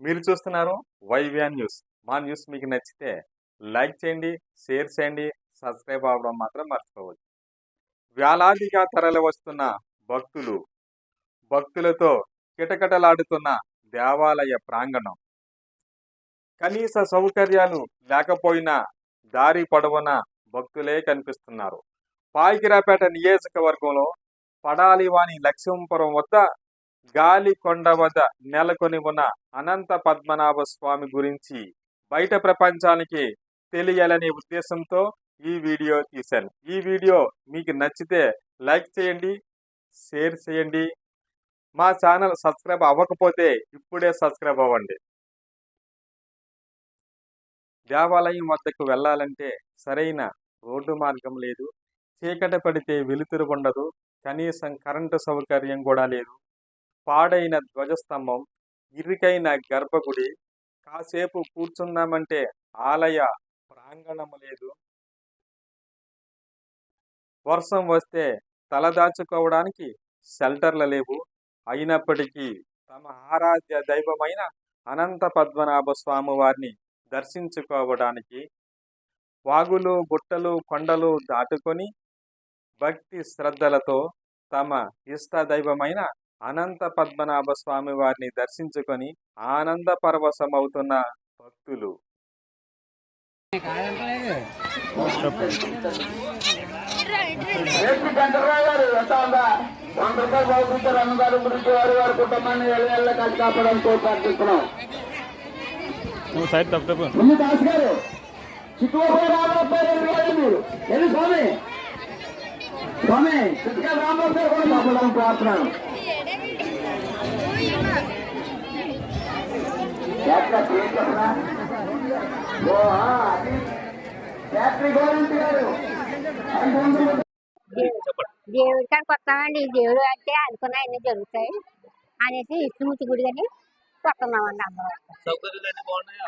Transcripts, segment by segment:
మీరు చూస్తున్నారు వైవ్యాన్ న్యూస్. మా న్యూస్ మీకు నచ్చితే లైక్ చేయండి షేర్ చేయండి సబ్స్క్రైబ్ అవ్వడం మాత్రం మర్చిపోవద్దు. వేలాదిగా తరలి వస్తున్న భక్తులు భక్తులతో కిటకిటలాడుతున్న దేవాలయ ప్రాంగణం. కనీస సౌకర్యాలు లేకపోయినా దారి పొడవున భక్తులే కనిపిస్తున్నారు. పాయికిరాపేట నియోజకవర్గంలో పడాలివాణి లక్ష్మీపురం వద్ద గాలి కొండ వద్ద నెలకొని ఉన్న అనంత పద్మనాభ స్వామి గురించి బయట ప్రపంచానికి తెలియాలనే ఉద్దేశంతో ఈ వీడియో తీశాను. ఈ వీడియో మీకు నచ్చితే లైక్ చేయండి షేర్ చేయండి. మా ఛానల్ సబ్స్క్రైబ్ అవ్వకపోతే ఇప్పుడే సబ్స్క్రైబ్ అవ్వండి. దేవాలయం వద్దకు వెళ్ళాలంటే సరైన రోడ్డు మార్గం లేదు. చీకట పడితే వెలుతురు ఉండదు. కనీసం కరెంటు సౌకర్యం కూడా లేదు. పాడైన ధ్వజస్తంభం ఇరుకైన గర్భగుడి కాసేపు కూర్చుందామంటే ఆలయ ప్రాంగణము లేదు. వర్షం వస్తే తలదాచుకోవడానికి షెల్టర్లు లేవు. అయినప్పటికీ తమ ఆరాధ్య దైవమైన అనంత పద్మనాభ స్వామి వారిని దర్శించుకోవడానికి వాగులు గుట్టలు కొండలు దాటుకొని భక్తి శ్రద్ధలతో తమ ఇష్ట దైవమైన అనంత పద్మనాభ స్వామి వారిని దర్శించుకొని ఆనంద పరవశమవుతున్న భక్తులు. గారు ఎంత ఉందా వంద రూపాయలు బాగుంటారు అన్నదానం గురించి వారి వారి కుటుంబాన్ని ఎల్ల ఎల్ల కలిసి కాపాడని కోరుతున్నాం నువ్వు సైడ్ తప్పు తప్పు ముందు దాస్ గారు మీరు? వెళ్ళి స్వామి? స్వామి గారు కూడా కోరుతున్నాను ఎట్లా పేరు చెప్పనా? ఓ, ఆ, అది ఫ్యాక్టరీ గవర్నమెంట్ గారు ఐదు వందలు దేవుడి కాడికి వస్తామండి దేవుడు అంటే అనుకున్న అన్ని జరుగుతాయి అనేసి ఇష్టమూర్తి గుడి అని వస్తున్నామండి అందరూ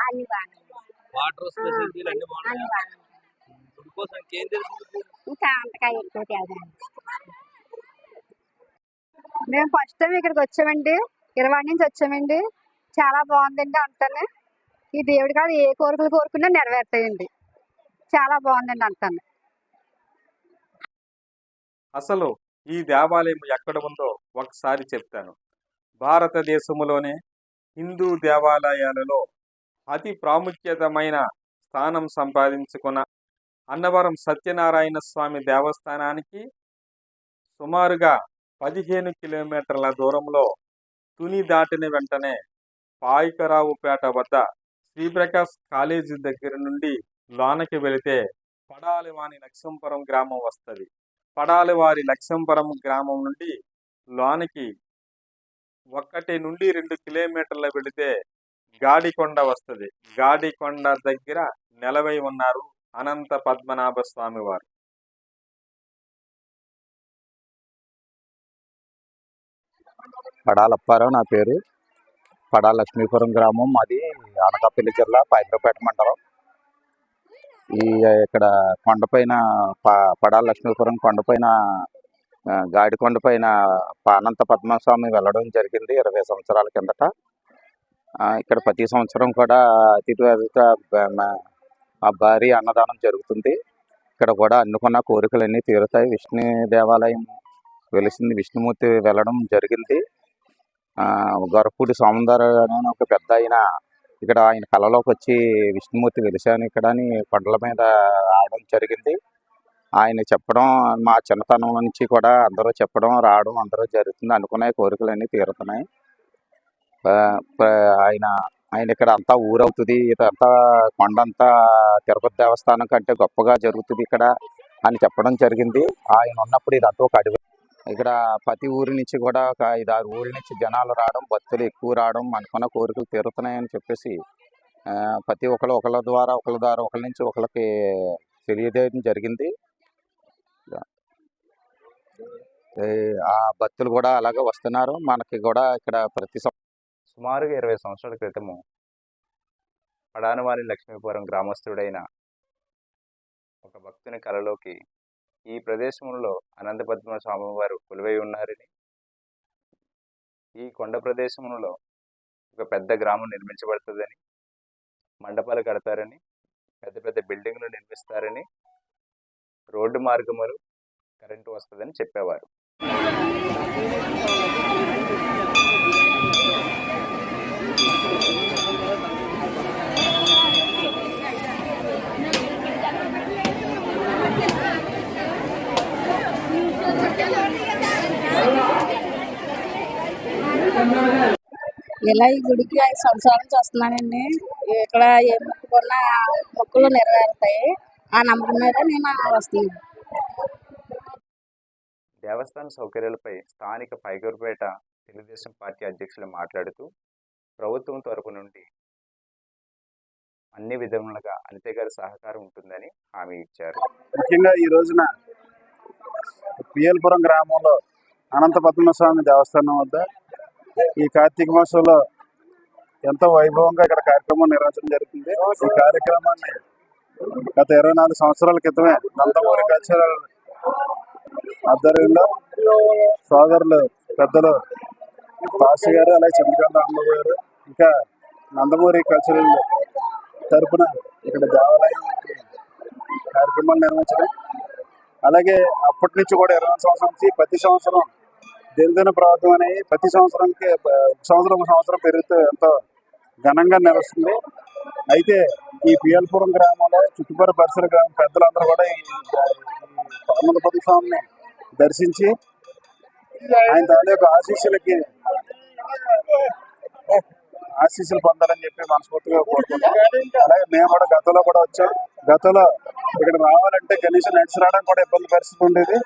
అన్ని బాగున్నాయా? వాటర్ ఫెసిలిటీలు అన్ని కోసం ఇంకేం అంతగా ఎక్కువ మేము ఫస్ట్ టైం ఇక్కడికి వచ్చామండి. ఇరవై నుంచి వచ్చామండి. చాలా బాగుందండి అంటాను ఈ దేవుడి కాదు ఏ కోరికలు కోరుకున్నా నెరవేర్తాయండి. చాలా బాగుందండి అంటాను అసలు ఈ దేవాలయం ఎక్కడ ఉందో ఒకసారి చెప్తాను. భారతదేశంలోనే హిందూ దేవాలయాలలో అతి ప్రాముఖ్యతమైన స్థానం సంపాదించుకున్న అన్నవరం సత్యనారాయణ స్వామి దేవస్థానానికి సుమారుగా పదిహేను కిలోమీటర్ల దూరంలో తుని దాటిన వెంటనే పాయికరావుపేట వద్ద శ్రీప్రకాష్ కాలేజీ దగ్గర నుండి లోనకి వెళితే పడాలివాని లక్ష్మపురం గ్రామం వస్తుంది. పడాలివారి లక్ష్మపురం గ్రామం నుండి లోనికి ఒకటి నుండి రెండు కిలోమీటర్లు వెళితే గాడికొండ వస్తుంది. గాడికొండ దగ్గర నెలవై ఉన్నారు అనంత పద్మనాభ స్వామి వారు. పడాలప్పారావు నా పేరు. పడాల లక్ష్మీపురం గ్రామం అది అనకాపల్లి జిల్లా పైకరపేట మండలం. ఈ ఇక్కడ కొండపైన ప- లక్ష్మీపురం కొండపైన గాడికొండ పైన పానంత పద్మస్వామి వెళ్ళడం జరిగింది ఇరవై సంవత్సరాల కిందట. ఇక్కడ ప్రతి సంవత్సరం కూడా అతిథి భారీ అన్నదానం జరుగుతుంది. ఇక్కడ కూడా అనుకున్న కోరికలన్నీ తీరుతాయి. విష్ణు దేవాలయం వెలిసింది విష్ణుమూర్తి వెళ్ళడం జరిగింది. గొరపూడి సోమందారు అనే ఒక పెద్ద ఆయన ఇక్కడ ఆయన కళలోకి వచ్చి విష్ణుమూర్తి వెలిశాను ఇక్కడ అని కొండల మీద రావడం జరిగింది. ఆయన చెప్పడం మా చిన్నతనం నుంచి కూడా అందరూ చెప్పడం రావడం అందరూ జరుగుతుంది అనుకునే కోరికలన్నీ తీరుతున్నాయి. ఆయన ఆయన ఇక్కడ అంతా ఊరవుతుంది ఇదంతా కొండంతా తిరుపతి దేవస్థానం కంటే గొప్పగా జరుగుతుంది ఇక్కడ అని చెప్పడం జరిగింది. ఆయన ఉన్నప్పుడు ఇదంతా ఒక అడవి ఇక్కడ ప్రతి ఊరి నుంచి కూడా ఒక ఐదు ఆరు ఊరి నుంచి జనాలు రావడం భక్తులు ఎక్కువ రావడం మనకున్న కోరికలు తీరుతున్నాయని చెప్పేసి ప్రతి ఒక్కరు ఒకళ్ళ ద్వారా ఒకళ్ళ ద్వారా ఒకళ్ళ నుంచి ఒకళ్ళకి తెలియజేయడం జరిగింది. ఆ భక్తులు కూడా అలాగే వస్తున్నారు. మనకి కూడా ఇక్కడ ప్రతి సం- సుమారుగా ఇరవై సంవత్సరాల క్రితము పడానవారి లక్ష్మీపురం గ్రామస్తుడైన ఒక భక్తుని కలలోకి ఈ ప్రదేశంలో అనంతపద్మ స్వామి వారు కొలువై ఉన్నారని ఈ కొండ ప్రదేశంలో ఒక పెద్ద గ్రామం నిర్మించబడుతుందని మండపాలు కడతారని పెద్ద పెద్ద బిల్డింగ్లు నిర్మిస్తారని రోడ్డు మార్గములు కరెంటు వస్తుందని చెప్పేవారు. ఇలా ఈ గుడికి ఐదు సంవత్సరాల నుంచి వస్తున్నానండి ఇక్కడ ఏ మొక్కుకున్నా మొక్కులు నెరవేరుతాయి. ఆ నమ్మకం మీద నేను వస్తున్నాను. దేవస్థాన సౌకర్యాలపై స్థానిక పైగూరుపేట తెలుగుదేశం పార్టీ అధ్యక్షులు మాట్లాడుతూ ప్రభుత్వం తరపు నుండి అన్ని విధములుగా అనిత గారి సహకారం ఉంటుందని హామీ ఇచ్చారు. ముఖ్యంగా ఈ రోజున పిఎల్పురం గ్రామంలో అనంత పద్మస్వామి దేవస్థానం వద్ద ఈ కార్తీక మాసంలో ఎంతో వైభవంగా ఇక్కడ కార్యక్రమం నిర్వహించడం జరుగుతుంది. ఈ కార్యక్రమాన్ని గత ఇరవై నాలుగు సంవత్సరాల క్రితమే నందమూరి కల్చరల్ ఆధ్వర్యంలో సోదరులు పెద్దలు పాస్ గారు అలాగే చంద్రకాంత రాంబాబు గారు ఇంకా నందమూరి కల్చరల్ తరపున ఇక్కడ దేవాలయం కార్యక్రమాలు నిర్వహించడం. అలాగే అప్పటి నుంచి కూడా ఇరవై నాలుగు సంవత్సరం నుంచి ప్రతి సంవత్సరం దినదిన ప్రార్థన అనేవి ప్రతి సంవత్సరానికి సంవత్సరం ఒక సంవత్సరం పెరుగుతూ ఎంతో ఘనంగా నిలుస్తుంది అయితే ఈ పిఎల్పురం గ్రామంలో చుట్టుపక్కల పరిసర గ్రామం పెద్దలందరూ కూడా ఈ పరమపతి స్వామిని దర్శించి ఆయన తాలూకు ఆశీస్సులకి ఆశీస్సులు పొందాలని చెప్పి మనస్ఫూర్తిగా కోరుకుంటాం అలాగే మేము కూడా గతంలో కూడా వచ్చాం. గతంలో ఇక్కడ రావాలంటే కనీసం నడిచి రావడానికి కూడా ఇబ్బంది పరిస్థితి ఉండేది.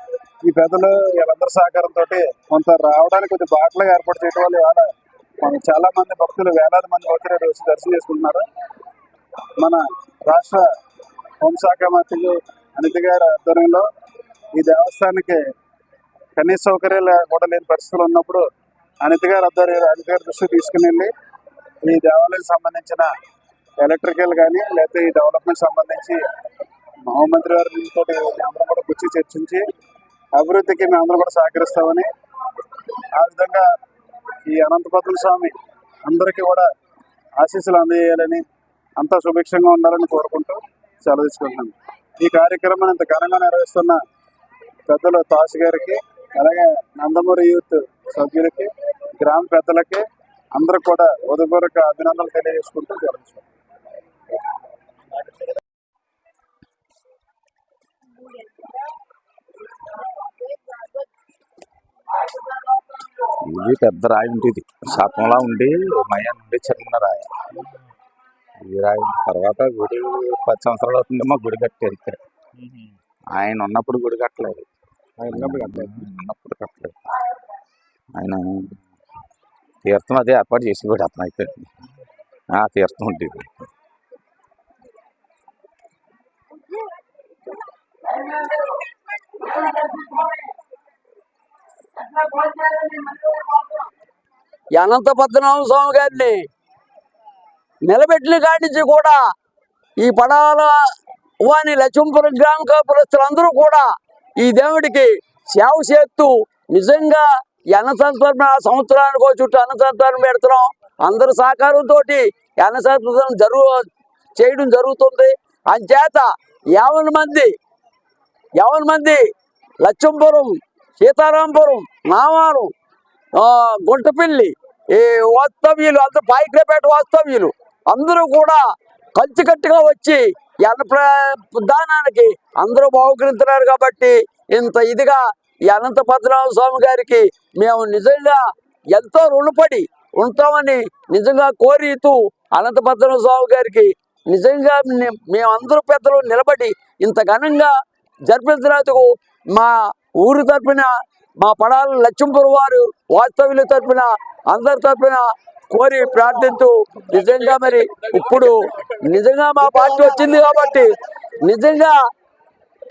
ఈ పెద్దలు వీళ్ళందరి సహకారంతో కొంత రావడానికి కొంచెం బాటలు ఏర్పాటు చేయడం వల్ల ఇవాళ మన చాలా మంది భక్తులు వేలాది మంది భక్తులు వచ్చి దర్శనం చేసుకుంటున్నారు. మన రాష్ట్ర హోంశాఖ మంత్రి అనిత గారి ఆధ్వర్యంలో ఈ దేవస్థానానికి కనీస సౌకర్యాలు కూడా లేని పరిస్థితులు ఉన్నప్పుడు అనిత గారి ఆధ్వర్యం అనిత గారి దృష్టికి తీసుకుని వెళ్ళి ఈ దేవాలయం సంబంధించిన ఎలక్ట్రికల్ కానీ లేకపోతే ఈ డెవలప్మెంట్ సంబంధించి మహోమంత్రి గారితో మేమందరం కూడా కూర్చి చర్చించి అభివృద్ధికి మేమందరం కూడా సహకరిస్తామని ఆ విధంగా ఈ అనంతపద్మ స్వామి అందరికీ కూడా ఆశీస్సులు అందజేయాలని అంతా సుభిక్షంగా ఉండాలని కోరుకుంటూ సెలవు తీసుకుంటున్నాను ఈ కార్యక్రమాన్ని ఇంత ఘనంగా నిర్వహిస్తున్న పెద్దలు తాసు గారికి అలాగే నందమూరి యూత్ సభ్యులకి గ్రామ పెద్దలకి అందరికి కూడా ఉదయపూర్వక అభినందనలు తెలియజేసుకుంటూ జరుగుతుంది ఇది పెద్ద రాయి ఉంటుంది శాతంలా ఉండి మయ నుండి చిన్న రాయి. ఈ రాయి తర్వాత గుడి పది సంవత్సరాలు అవుతుంది మా గుడి కట్టారు ఇక్కడ. ఆయన ఉన్నప్పుడు గుడి కట్టలేదు. ఆయన ఉన్నప్పుడు కట్టలేదు. ఆయన తీర్థం అదే ఏర్పాటు చేసి కూడా అతను అయితే. ఆ, తీర్థం ఉంటుంది ఈ అనంత పద్మనాభ స్వామి గారిని నిలబెట్టిన కాడి నుంచి కూడా ఈ పడాల వాని లక్ష్మీపురం గ్రామ కాపురస్తులందరూ కూడా ఈ దేవుడికి సేవ చేస్తూ నిజంగా ఈ అన్నసంతరణ సంవత్సరానికి చుట్టూ అన్నసంతరణ పెడుతున్నాం. అందరి సహకారంతో అన్నసంతరణ జరుగు చేయడం జరుగుతుంది. అంచేత యావన మంది యావన మంది లక్ష్మీపురం సీతారాంపురం నామారం గుంటపిల్లి ఈ వాస్తవ్యులు అందరూ పాయిక్రపేట వాస్తవ్యులు అందరూ కూడా కలిసికట్టుగా వచ్చి ఈ అన్న ప్ర- దానానికి అందరూ బాగుకరించున్నారు కాబట్టి ఇంత ఇదిగా ఈ అనంత పద్మనాభ స్వామి గారికి మేము నిజంగా ఎంతో రుణపడి ఉంటామని నిజంగా కోరితూ అనంత పద్మనాభ స్వామి గారికి నిజంగా మేమందరూ పెద్దలు నిలబడి ఇంత ఘనంగా జరిపించినందుకు మా ఊరు తరపున మా పడాల లక్ష్మీపురం వారు వాస్తవ్యుల తరపున అందరి తరపున కోరి ప్రార్థిస్తూ నిజంగా మరి ఇప్పుడు నిజంగా మా పార్టీ వచ్చింది కాబట్టి నిజంగా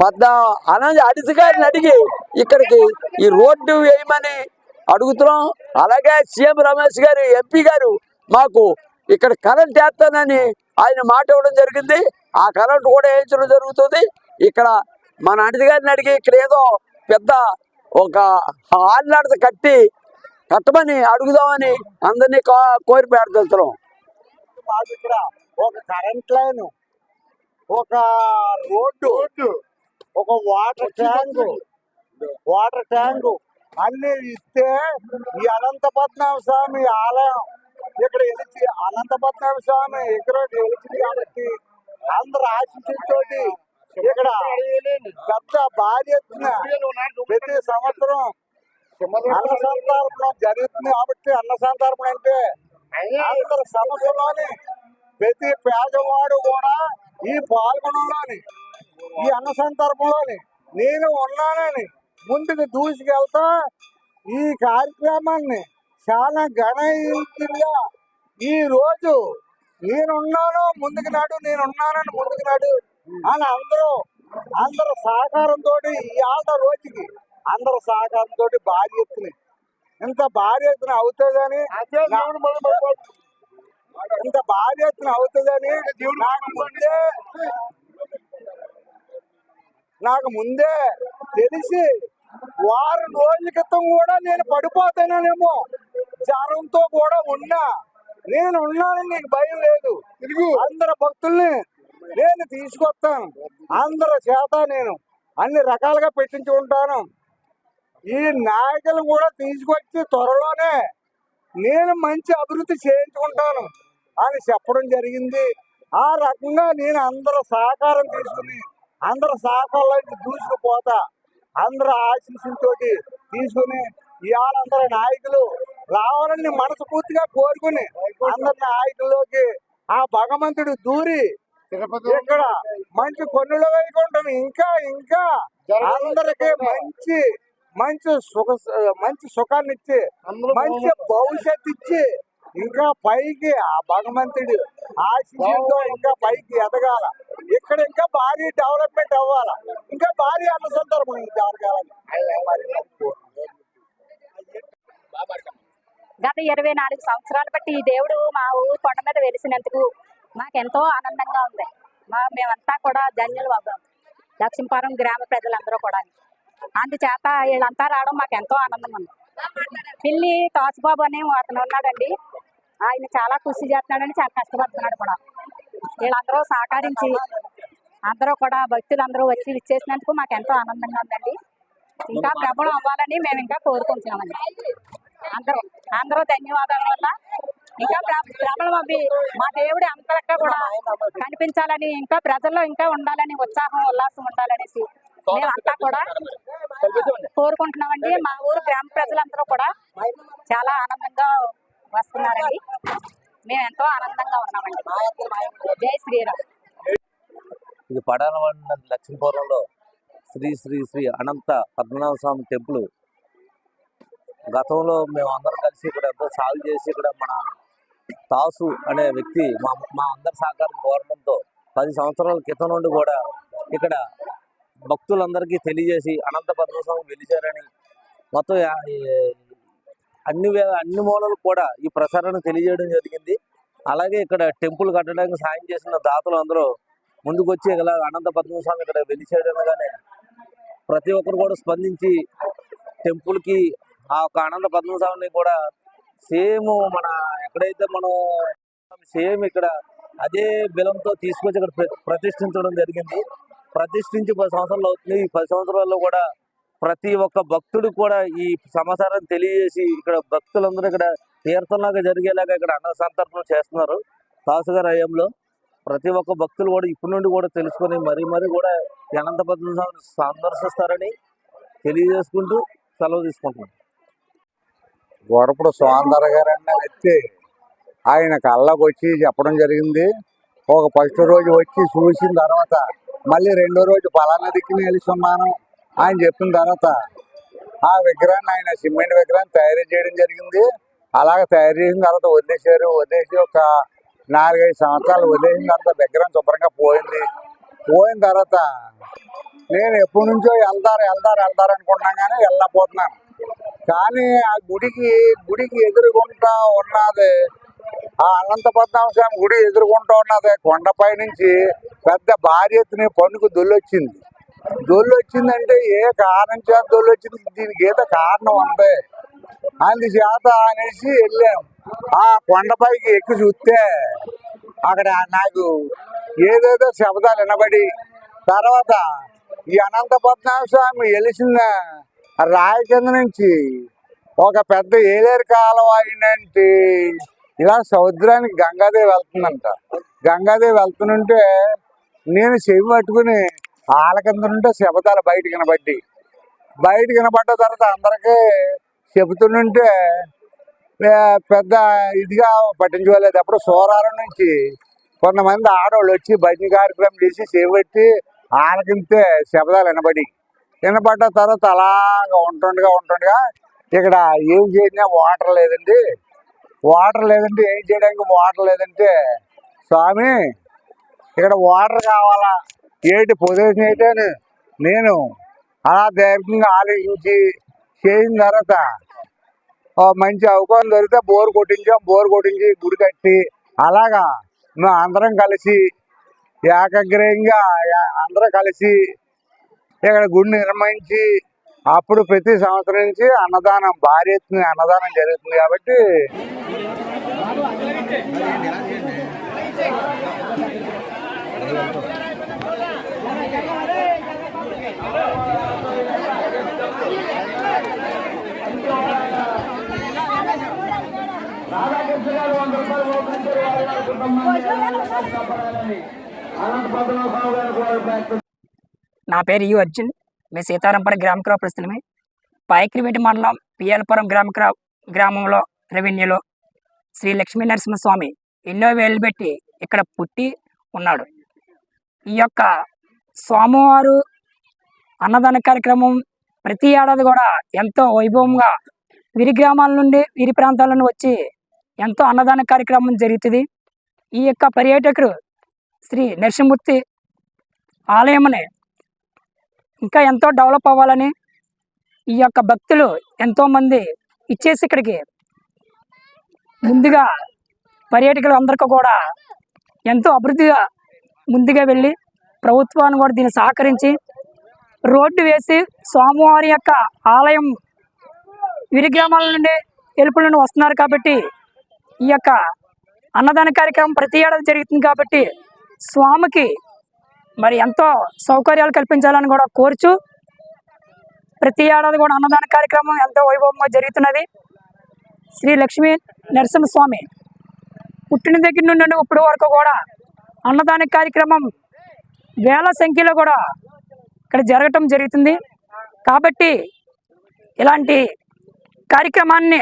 పెద్ద అనంత అడిసి గారిని అడిగి ఇక్కడికి ఈ రోడ్డు వేయమని అడుగుతున్నాం. అలాగే సీఎం రమేష్ గారు ఎంపీ గారు మాకు ఇక్కడ కరెంట్ వేస్తానని ఆయన మాట ఇవ్వడం జరిగింది. ఆ కరెంట్ కూడా వేయించడం జరుగుతుంది. ఇక్కడ మన అడిసి గారిని అడిగి ఇక్కడ ఏదో పెద్ద ఒక ఆళ్ళాడత కట్టి కట్టమని అడుగుదామని అందరినీ కా- కోరి పెడుతున్నాం మాకు ఇక్కడ ఒక కరెంట్ లైన్ ఒక రోడ్డు ఒక వాటర్ ట్యాంక్ వాటర్ ట్యాంక్. అన్ని ఇస్తే ఈ అనంత పద్మనాభ స్వామి ఆలయం ఇక్కడ వెలిచి అనంత పద్మనాభ స్వామి ఇక్కడ వెలిచింది కాబట్టి అందరు ఆశించుతోటి ఇక్కడ పెద్ద భారీ ఎత్తున ప్రతి సంవత్సరం అన్న సంతర్పణం జరుగుతుంది కాబట్టి అన్న సంతర్పణ అంటే అందరి సమస్యలోని ప్రతి పేదవాడు కూడా ఈ పాల్గొనలోని ఈ అన్న సందర్భంలోని నేను ఉన్నానని ముందుకు దూసుకెళ్తా ఈ కార్యక్రమాన్ని చాలా ఘనీయంగా ఈ రోజు నేనున్నాను ముందుకు నాడు నేనున్నానని ముందుకు నాడు అని అందరూ అందరు సహకారంతో ఈ ఆట రోజుకి అందరు సహకారంతో భారీ ఎత్తున. ఇంత భారీ ఎత్తున అవుతుందని ఇంత భారీ ఎత్తున అవుతుందని నాకు ముందే నాకు ముందే తెలిసి వారం రోజుల క్రితం కూడా నేను పడిపోతానేమో. జ్వరంతో కూడా ఉన్నా. నేను ఉన్నానని నీకు భయం లేదు. అందరు భక్తుల్ని నేను తీసుకొస్తాను. అందరి చేత నేను అన్ని రకాలుగా పెట్టించి ఉంటాను. ఈ నాయకులు కూడా తీసుకొచ్చి త్వరలోనే నేను మంచి అభివృద్ధి చేయించుకుంటాను అని చెప్పడం జరిగింది. ఆ రకంగా నేను అందరి సహకారం తీసుకుని అందరి సహకారంలోకి దూసుకుపోతా అందరి ఆశీస్సులతో తీసుకుని ఇవాళ అందరి నాయకులు రావాలని మనస్ఫూర్తిగా కోరుకుని అందరి నాయకుల్లోకి ఆ భగవంతుడు దూరి ఇక్కడ మంచి కొన్నుల వైకుంఠం ఇంకా ఇంకా అందరికి మంచి మంచి సుఖ మంచి సుఖాన్ని ఇచ్చి మంచి భవిష్యత్తు ఇచ్చి ఇంకా పైకి ఆ భగవంతుడు ఆశీస్సులతో ఇంకా పైకి ఎదగాల. ఇక్కడ ఇంకా భారీ డెవలప్మెంట్ అవ్వాల. ఇంకా భారీ అన్న సందర్భం జరగాలని గత ఇరవై నాలుగు సంవత్సరాలు బట్టి ఈ దేవుడు మా ఊరు కొండ మీద వెలిసినందుకు మాకెంతో ఆనందంగా ఉంది. మా మేమంతా కూడా ధన్యులు అవ్వాం లక్ష్మీపురం గ్రామ ప్రజలందరూ కూడా. అందుచేత వీళ్ళంతా రావడం మాకు ఎంతో ఆనందంగా ఉంది. పిల్లి తోసబాబు అనే అతను ఉన్నాడండి. ఆయన చాలా కృషి చేస్తున్నాడని చాలా కష్టపడుతున్నాడు కూడా. వీళ్ళందరూ సహకరించి అందరూ కూడా భక్తులందరూ వచ్చి ఇచ్చేసినందుకు మాకు ఎంతో ఆనందంగా ఉందండి. ఇంకా ప్రబలం అవ్వాలని మేము ఇంకా కోరుకుంటున్నామండి. అందరూ అందరూ ధన్యవాదాల వల్ల ఇంకా ప్ర- ప్రబలం మా దేవుడి అంతలక్క కూడా కనిపించాలని ఇంకా ప్రజల్లో ఇంకా ఉండాలని ఉత్సాహం ఉల్లాసం ఉండాలనేసి మేమంతా కూడా కోరుకుంటున్నామండి. మా ఊరు గ్రామ ప్రజలందరూ కూడా చాలా ఆనందంగా వస్తున్నారండి. మేము ఎంతో ఆనందంగా ఉన్నామండి. జై శ్రీరామ్. ఇది పడాలవాడ లక్ష్మీపురంలో శ్రీ శ్రీ శ్రీ అనంత పద్మనాభ స్వామి టెంపుల్. గతంలో మేము అందరం కలిసి ఇక్కడ ఎంతో సాగు చేసి ఇక్కడ మన తాసు అనే వ్యక్తి మా మా అందరి సహకారం కోరడంతో పది సంవత్సరాల క్రితం నుండి కూడా ఇక్కడ భక్తులందరికీ తెలియజేసి అనంత పద్మస్వామి స్వామి వెలిచారని మొత్తం అన్ని అన్ని మూలలు కూడా ఈ ప్రసారాన్ని తెలియజేయడం జరిగింది. అలాగే ఇక్కడ టెంపుల్ కట్టడానికి సాయం చేసిన దాతలు అందరూ ముందుకొచ్చి ఇలా అనంత పద్మస్వామి ఇక్కడ వెలిచేయడనగానే ప్రతి ఒక్కరు కూడా స్పందించి టెంపుల్కి ఆ యొక్క అనంత పద్మస్వామిని కూడా సేమ్ మన ఎక్కడైతే మనం సేమ్ ఇక్కడ అదే బిలంతో తీసుకొచ్చి ఇక్కడ ప్ర- ప్రతిష్ఠించడం జరిగింది. ప్రతిష్ఠించి పది సంవత్సరాలు అవుతుంది. ఈ పది సంవత్సరాల్లో కూడా ప్రతి ఒక్క భక్తుడు కూడా ఈ సమాచారం తెలియజేసి ఇక్కడ భక్తులందరూ ఇక్కడ తీర్థంలాగా జరిగేలాగా ఇక్కడ అన్న సంతర్పణ చేస్తున్నారు. తాసుగారి హయాంలో ప్రతి ఒక్క భక్తులు కూడా ఇప్పటి నుండి కూడా తెలుసుకొని మరీ మరీ కూడా ఈ అనంత స్వామిని సందర్శిస్తారని తెలియజేసుకుంటూ సెలవు తీసుకుంటున్నాను గోరపుడు సోందర గారు అన్న వ్యక్తి ఆయన కళ్ళకు వచ్చి చెప్పడం జరిగింది. ఒక ఫస్ట్ రోజు వచ్చి చూసిన తర్వాత మళ్ళీ రెండో రోజు పలానా దిక్కుని వెళ్తున్నాను ఆయన చెప్పిన తర్వాత ఆ విగ్రహాన్ని ఆయన సిమెంట్ విగ్రహాన్ని తయారు చేయడం జరిగింది. అలాగ తయారు చేసిన తర్వాత వదిలేశారు. వదిలేసి ఒక నాలుగైదు సంవత్సరాలు వదిలేసిన తర్వాత విగ్రహం శుభ్రంగా పోయింది. పోయిన తర్వాత నేను ఎప్పటి నుంచో వెళ్తారు వెళ్తారు వెళ్తారు అనుకుంటున్నాను కానీ వెళ్ళకపోతున్నాను కానీ ఆ గుడికి గుడికి ఎదురుకుంటా ఉన్నది. ఆ అనంత పద్మనాభ స్వామి గుడి ఎదుర్కొంటూ ఉన్నది. కొండపై నుంచి పెద్ద భారీ పనుకు దొల్లొచ్చింది. దొల్లొచ్చిందంటే ఏ కారణం చేత దొల్లొచ్చింది? దీనికి ఏదో కారణం ఉంది. అందుచేత అనేసి వెళ్ళాం. ఆ కొండపైకి ఎక్కి చూస్తే అక్కడ నాకు ఏదేదో శబ్దాలు వినబడి తర్వాత ఈ అనంత పద్మనాభ స్వామి వెలిసిన రాయి కింద నుంచి ఒక పెద్ద ఏలేరు కాలువ అయినంటి ఇలా సముద్రానికి గంగాదేవి వెళ్తుందంట. గంగాదేవి వెళ్తుంటే నేను చెవి పట్టుకుని ఆల కింద ఉంటే శబదాలు బయట కనబడ్డి బయట కనబడ్డ తర్వాత అందరికీ చెబుతుంటే పెద్ద ఇదిగా పట్టించుకోలేదు. అప్పుడు సోరారం నుంచి కొంతమంది ఆడవాళ్ళు వచ్చి భజన కార్యక్రమం చేసి చేపట్టి ఆలకింతే శబ్దాలు వినబడి వినపడ్డ తర్వాత అలాగా ఉంటుండగా ఉంటుండగా ఇక్కడ ఏం చేసినా వాటర్ లేదండి. వాటర్ లేదంటే ఏం చేయడానికి వాటర్ లేదంటే స్వామి ఇక్కడ వాటర్ కావాలా? ఏంటి పొజిషన్ ఏంటి అని నేను అలా దీర్ఘంగా ఆలోచించి చేసిన తర్వాత మంచి అవకాశం దొరికితే బోర్ కొట్టించాం బోర్ కొట్టించి గుడి కట్టి అలాగా మేము అందరం కలిసి ఏకగ్రహంగా అందరం కలిసి ఇక్కడ గుడి నిర్మించి అప్పుడు ప్రతి సంవత్సరం నుంచి అన్నదానం భారీ ఎత్తున అన్నదానం జరుగుతుంది కాబట్టి నా పేరు యు అర్జున్. మేము సీతారాంపురం గ్రామ క్రాప్ ప్రస్తుతమే. పాయక్రివేటి మండలం పిఎల్పురం గ్రామ క్రాప్ గ్రామంలో రెవెన్యూలో శ్రీ లక్ష్మీ నరసింహస్వామి ఎన్నో వేలు పెట్టి ఇక్కడ పుట్టి ఉన్నాడు. ఈ యొక్క సోమవారు అన్నదాన కార్యక్రమం ప్రతి ఏడాది కూడా ఎంతో వైభవంగా విరి గ్రామాల నుండి విరి ప్రాంతాల నుండి వచ్చి ఎంతో అన్నదాన కార్యక్రమం జరుగుతుంది. ఈ యొక్క పర్యాటకుడు శ్రీ నరసింహమూర్తి ఆలయముని ఇంకా ఎంతో డెవలప్ అవ్వాలని ఈ యొక్క భక్తులు ఎంతోమంది ఇచ్చేసి ఇక్కడికి ముందుగా పర్యాటకులు అందరికీ కూడా ఎంతో అభివృద్ధిగా ముందుగా వెళ్ళి ప్రభుత్వాన్ని కూడా దీన్ని సహకరించి రోడ్డు వేసి స్వామివారి యొక్క ఆలయం విరి గ్రామాల నుండి వెలుపుల నుండి వస్తున్నారు కాబట్టి ఈ యొక్క అన్నదాన కార్యక్రమం ప్రతి ఏడాది జరుగుతుంది కాబట్టి స్వామికి మరి ఎంతో సౌకర్యాలు కల్పించాలని కూడా కోరుచు ప్రతి ఏడాది కూడా అన్నదాన కార్యక్రమం ఎంతో వైభవంగా జరుగుతున్నది. శ్రీ లక్ష్మీ నరసింహస్వామి పుట్టిన దగ్గర నుండి ఇప్పటి వరకు కూడా అన్నదాన కార్యక్రమం వేల సంఖ్యలో కూడా ఇక్కడ జరగటం జరుగుతుంది. కాబట్టి ఇలాంటి కార్యక్రమాన్ని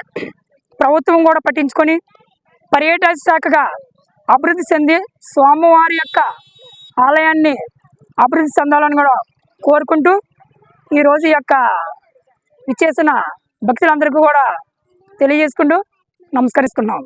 ప్రభుత్వం కూడా పట్టించుకొని పర్యాటక శాఖగా అభివృద్ధి చెంది స్వామివారి యొక్క ఆలయాన్ని అభివృద్ధి చెందాలని కూడా కోరుకుంటూ ఈరోజు యొక్క విచ్చేసిన భక్తులందరికీ కూడా తెలియజేసుకుంటూ నమస్కరిస్తున్నాం.